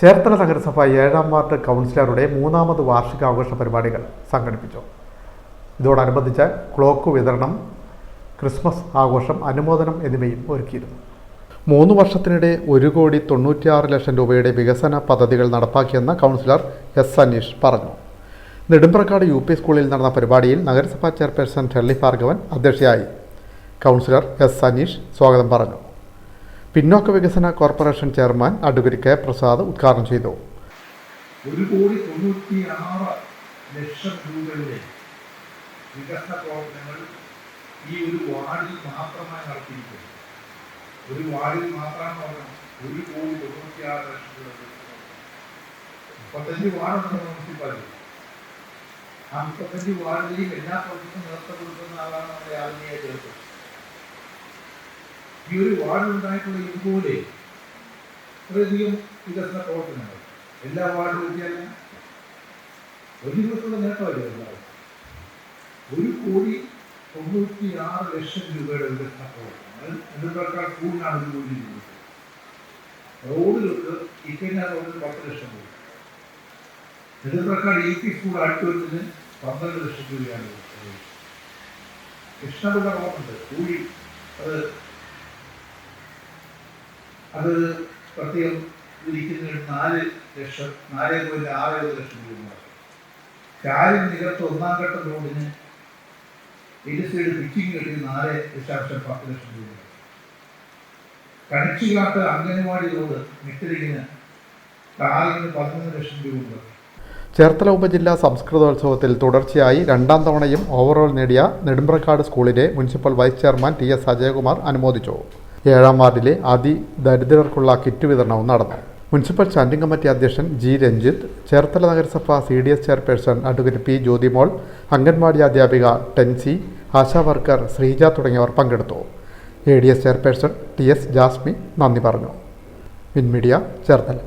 ചേർത്തല നഗരസഭ ഏഴാം വാർഡ് കൗൺസിലറുടെ മൂന്നാമത് വാർഷികാഘോഷ പരിപാടികൾ സംഘടിപ്പിച്ചു. ഇതോടനുബന്ധിച്ച് ക്ലോക്ക് വിതരണം ക്രിസ്മസ് ആഘോഷം അനുമോദനം എന്നിവയും ഒരുക്കിയിരുന്നു. മൂന്ന് വർഷത്തിനിടെ ഒരു കോടി തൊണ്ണൂറ്റിയാറ് ലക്ഷം രൂപയുടെ വികസന പദ്ധതികൾ നടപ്പാക്കിയെന്ന് കൗൺസിലർ എസ് അനീഷ് പറഞ്ഞു. നെടുമ്പ്രക്കാട് യു പി സ്കൂളിൽ നടന്ന പരിപാടിയിൽ നഗരസഭാ ചെയർപേഴ്സൺ ഷെർലി ഭാർഗവൻ അധ്യക്ഷയായി. കൗൺസിലർ എസ് അനീഷ് സ്വാഗതം പറഞ്ഞു. പിന്നോക്ക വികസന corporation chairman advocate K Prasad ഉദ്ഘാടനം ചെയ്തു. ഒരു കോടി തൊണ്ണൂറ്റി ആറ് ലക്ഷം രൂപയുടെ വികസന പ്രവർത്തനങ്ങൾ ഈ ഒരു വാർഡിൽ മാത്രമായി നടത്തിയിരിക്കുന്നു. ഒരു വാർഡിൽ മാത്രം പറഞ്ഞാൽ ഒരു കോടി തൊണ്ണൂറ്റി ലക്ഷം രൂപ മുപ്പത്തഞ്ച് വാർഡുണ്ട് മുനിസിപ്പാലിറ്റി ആ മുപ്പത്തഞ്ച് വാർഡിലെയും എല്ലാ പ്രവർത്തനവും നേതൃത്വം കൊടുക്കുന്ന ആളാണ് നമ്മുടെ ആത്മീയ ചേർത്തത് ഈ ഒരു വാർഡിലുണ്ടായിട്ടുള്ള ഇതുപോലെ കുറേയധികം വികസന പ്രവർത്തനങ്ങൾ. എല്ലാ വാർഡിലും എത്തിയാലും ഒരു ദിവസമുള്ള നേട്ടമല്ല എല്ലാവരും ഒരു കോടി തൊണ്ണൂറ്റി ആറ് ലക്ഷം രൂപയുടെ വികസന പ്രവർത്തനങ്ങൾ നെടുമ്പാക്കാർ കൂടുതലാണ് ഒരു കോടി രൂപ റോഡുകൾക്ക് ഇക്കഴിഞ്ഞ റോഡിന് പത്ത് ലക്ഷം രൂപ. ഇതിനേക്കാൾ ഇ പി സ്കൂൾ അടുത്തുവരുന്നതിന് പന്ത്രണ്ട് ലക്ഷം രൂപയാണ്. കൃഷ്ണപിള്ള റോഡുണ്ട്. കൂടി അത് അത് പ്രത്യേകം ഇരിക്കുന്ന നാല് ലക്ഷം നാല് പോയിന്റ് ആറ് ഏഴ് ലക്ഷം രൂപ കാര്യം നികത്ത് ഒന്നാം ഘട്ട റോഡിന് ഇൻഡസ്ട്രിയുടെ പിച്ചിങ് കിട്ടി നാല് ദശാംശം പത്ത് ലക്ഷം രൂപ. കണിച്ചുകാട്ട് അംഗനവാടി റോഡ് മിറ്റരികിന് കാലിന് പതിനൊന്ന് ലക്ഷം രൂപ ചേർത്തല ഉപജില്ലാ സംസ്കൃതോത്സവത്തിൽ തുടർച്ചയായി രണ്ടാം തവണയും ഓവറോൾ നേടിയ നെടുമ്പ്രക്കാട് സ്കൂളിലെ municipal vice chairman T S Ajayakumar അനുമോദിച്ചു. ഏഴാം വാർഡിലെ അതിദരിദ്രർക്കുള്ള കിറ്റ് വിതരണവും നടന്നു. മുനിസിപ്പൽ സ്റ്റാൻഡിംഗ് കമ്മിറ്റി അധ്യക്ഷൻ ജി രഞ്ജിത്ത് ചേർത്തല നഗരസഭ C D S chairperson advocate P Jyothimol anganwadi അധ്യാപിക ടെൻസി ആശാ വർക്കർ ശ്രീജ തുടങ്ങിയവർ പങ്കെടുത്തു. A D S chairperson T S Jasmi നന്ദി പറഞ്ഞു. വിൻമീഡിയ ചേർത്തല.